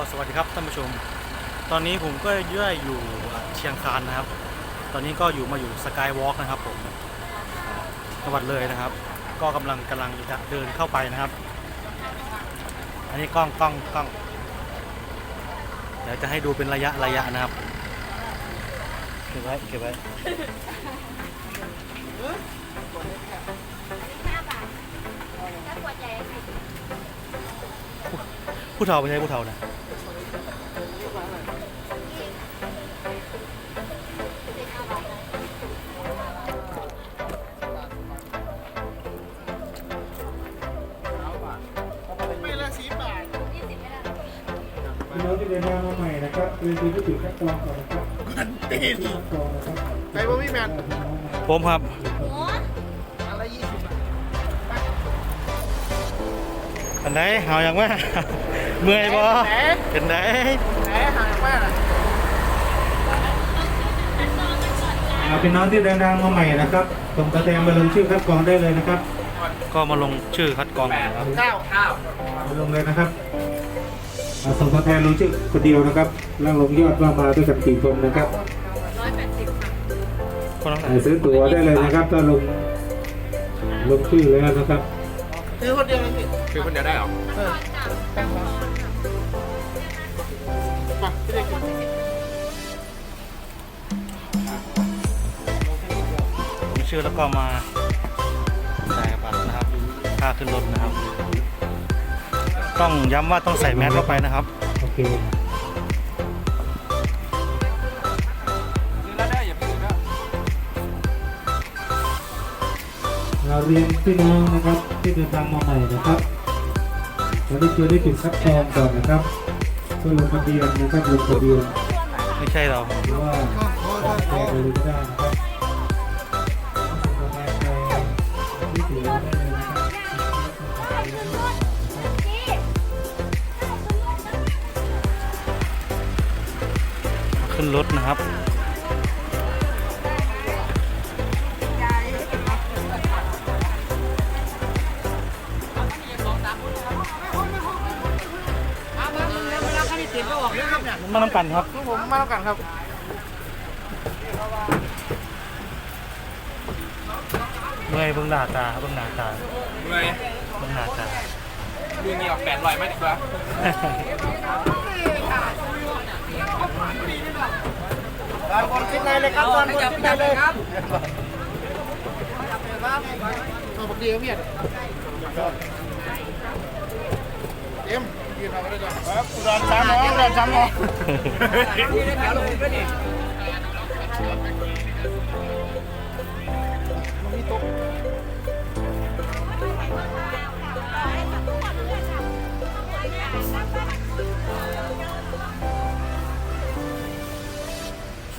ก็สวัสดีครับท่านผู้ชม ตอนนี้ผมก็ย่อยอยู่เชียงคานนะครับ ตอนนี้ก็อยู่มาอยู่สกายวอล์กนะครับผมจังหวัดเลยนะครับ ก็กำลังกำลังจะเดินเข้าไปนะครับ อันนี้กล้องกล้องกล้องเดี๋ยวจะให้ดูเป็นระยะระยะนะครับเก็บไว้เก็บไว้ผู้เฒ่าไม่ใช่ผู้เฒ่านะ พี่น้องที่เดินทางมาใหม่นะครับเรียนรู้ที่จุดคัดกรองก่อนนะครับกันตีนคัดกรองนะครับไปบ่มีแมนผมครับอันละยี่สิบบาทอันไหนหาวยังว่า เมื่อยบ่เป็นไหนแหมหายมากอะอ่าพี่น้องที่เดินทางมาใหม่นะครับส่งตัวแทนมาลงชื่อคัดกรองได้เลยนะครับ ก็มาลงชื่อคัดกรองกันนะครับเก้าเก้ามาลงเลยนะครับอ่า ส่งตัวแทนลงชื่อคนเดียวนะครับ แล้วลงยอดว่ามาด้วยกันกี่คนนะครับคนนั้นไหนอ่าซื้อตั๋วได้เลยนะครับถ้าลงลงชื่อแล้วนะครับคือคนเดียวเลยพี่คือคนเดียวได้เหรอเออแป้งมามาพี่เด็กกินลงชื่อแล้วก็มาจ่ายบัตรนะครับค่าขึ้นรถนะครับ ต้องย้ำว่าต้องใส่แมสเข้าไปนะครับ โอเคคือแล้วได้อย่าไปดูนะเราเรียนพี่น้องนะครับที่เดินทางมาใหม่นะครับเราได้เจอได้จุดคัดกรองก่อนนะครับเพื่อลงทะเบียนนะครับลงทะเบียนไม่ใช่เราหรือว่าแชร์ไปเลยก็ได้ ขึ้นรถนะครับ มาน้ำกันครับพวกผมมาแล้วกันครับ เมื่อยเบิ่งหน้าตาเบิ่งหน้าตาเมื่อยเบิ่งหน้าตา ดูเงี้ยออกแปดลอยไหมดีกว่า ตอนคนคิดในเลยครับตอนคนคิดในเลยครับตัวบักเดียวเมียดเอ็มยืนเอาไปเลยครับอุดรสามน้องอุดรสามน้อง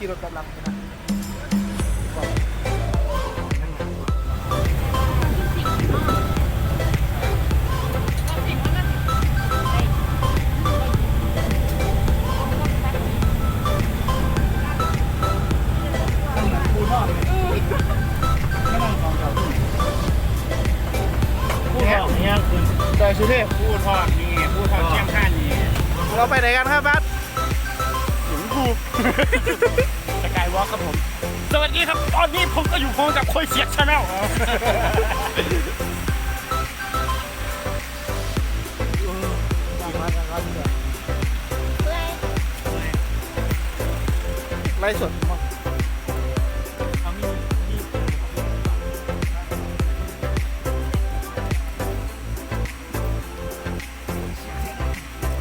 ขี่รถกำลังไปนะ ผู้บอกเนี่ยคือดอยสุเทพพูดทอดนี่พูดทอดเชียงข้านนี่เราไปไหนกันครับบัสถึ งกูสกายวอล์กครับผม สวัสดีครับ ตอนนี้ผมก็อยู่พร้อมกับคอยเสียกชาแนลไล่สดมั้ง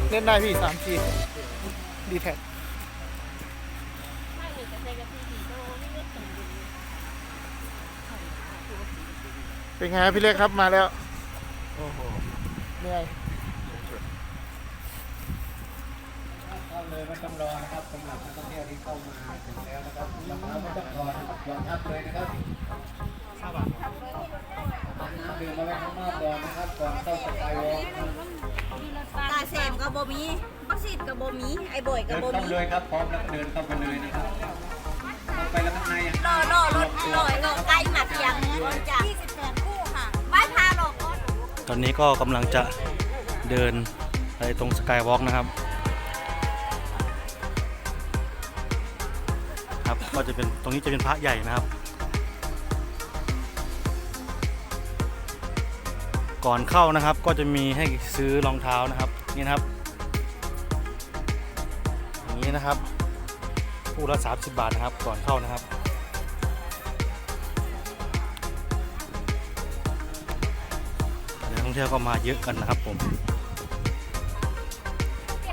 เล่นได้พี่สามทีดีแท็ก เป็นไงครับพี่เล็กครับมาแล้ว โอ้โหเหนื่อยเข้าเลยไม่ต้องรอนะครับสำหรับนักท่องเที่ยวที่เข้ามาถึงแล้วนะครับเราไม่ต้องรอนะครับยอมรับเลยนะครับน้ำดื่มมาไว้ข้างนอกก่อนนะครับก่อนเข้าสกายวอล์กนะครับตาแซมกับโบมีบักซีดกับโบมี ไอ้บ่อยกับเดินโบเข้ามีเลยครับพร้อมแล้วเดินเข้าไปเลยนะครับเข้าไปแล้วข้างในอะรอรอรถรอรอใกล้หมัดยังจ้ะ28 ตอนนี้ก็กำลังจะเดินไปตรงสกายวอล์กนะครับ ครับ ก็จะเป็นตรงนี้จะเป็นพระใหญ่นะครับ ก่อนเข้านะครับก็จะมีให้ซื้อรองเท้านะครับ นี่นะครับอย่างนี้นะครับคู่ละ30 บาทนะครับก่อนเข้านะครับ องเที่ยวก็มาเยอะกันนะครับผม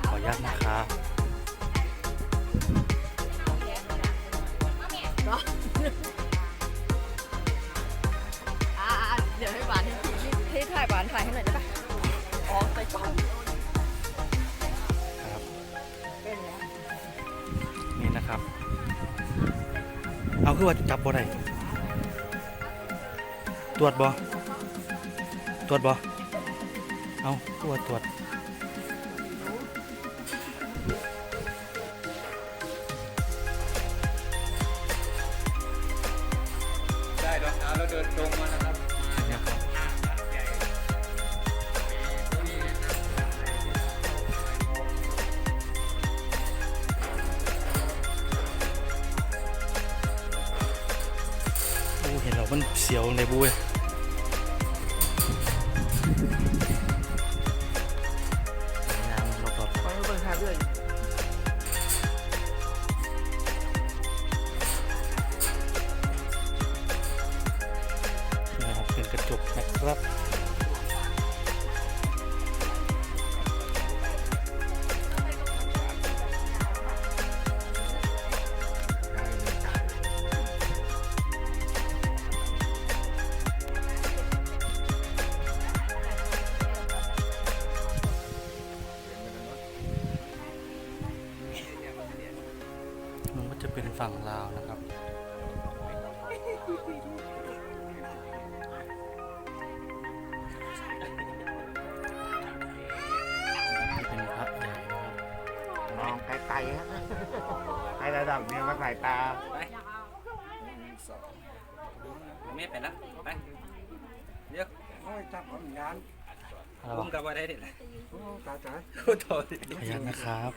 ขออนุญาตนะครับอ่าเดี๋ยวให้หวานให้ให้ถ่ายหวานถ่ายให้หน่อยได้ปะอ๋อใส่กล้องครับเป็นแล้วนี่นะครับ เอาคือว่าจับบ่ได้ตรวจบ่ ตรวจบ่เอาคือว่าตรวจได้รองเท้าแล้วเดินตรงมานะครับเนี่ยครับโอ้เห็นแล้วมันเสียวในบุ้ย ครับ มันก็จะเป็นฝั่งลาวนะครับ ฮะให้ระดับเนี้ยมาสายตาไม่ไปแล้วไปเดี๋ยวโอ้ยจับผมงานเอาผมกับว่าได้เด็ดเลยโอ้ตายตายโอ้โหขยันนะครับ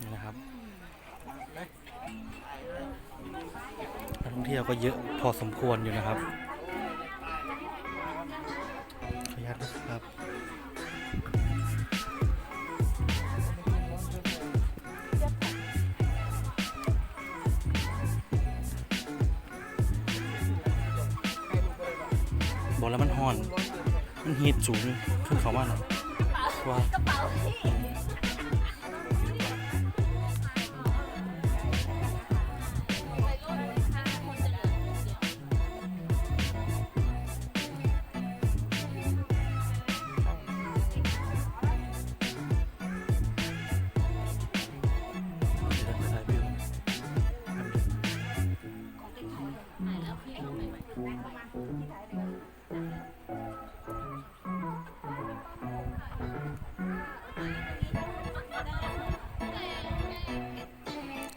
นี่นะครับนักท่องเที่ยวก็เยอะพอสมควรอยู่นะครับ บอกแล้วมันห่อน มันฮีทสูงขึ้นเขาว่านะว่า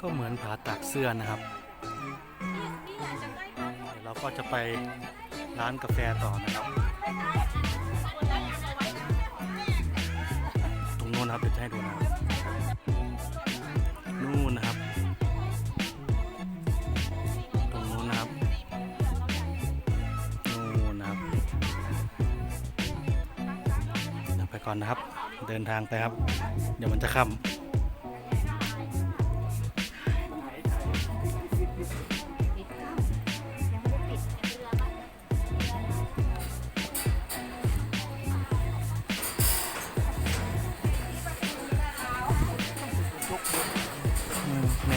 ก็เหมือนผาตากเสื้อนะครับเดี๋ยวเราก็จะไปร้านกาแฟต่อนะครับ ตรงโน้นนะครับเดี๋ยวจะให้ดูนะครับนู่นนะครับ ตรงนู้นนะครับนู่นนะครับเดี๋ยวไปก่อนนะครับ เดินทางไปครับ เดี๋ยวมันจะค่ำ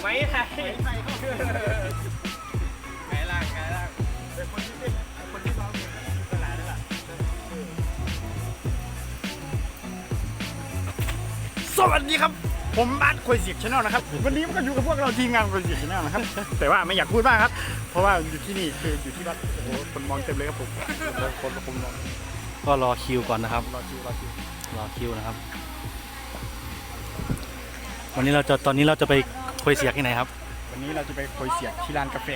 ไทยไงล่ะไงล่ะสวัสดีครับ ผมบ้านคอยเสียกชาแนลนะครับ วันนี้มันก็อยู่กับพวกเราทีมงานคอยเสียกชาแนลนะครับ แต่ว่าไม่อยากพูดมากครับ เพราะว่าอยู่ที่นี่คืออยู่ที่วัดโอ้โหคนมองเต็มเลยครับผมคนคนมองก็รอคิวก่อนนะครับ รอคิวรอคิวรอคิวนะครับ วันนี้เราจะตอนนี้เราจะไปคุยเสียกที่ไหนครับ วันนี้เราจะไปคอยเสียกที่ร้านกาแฟ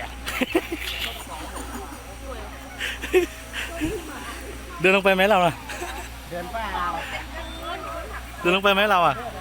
เดินลงไปไหมเราล่ะ เดินเปล่าเดินลงไปไหมเราอะไป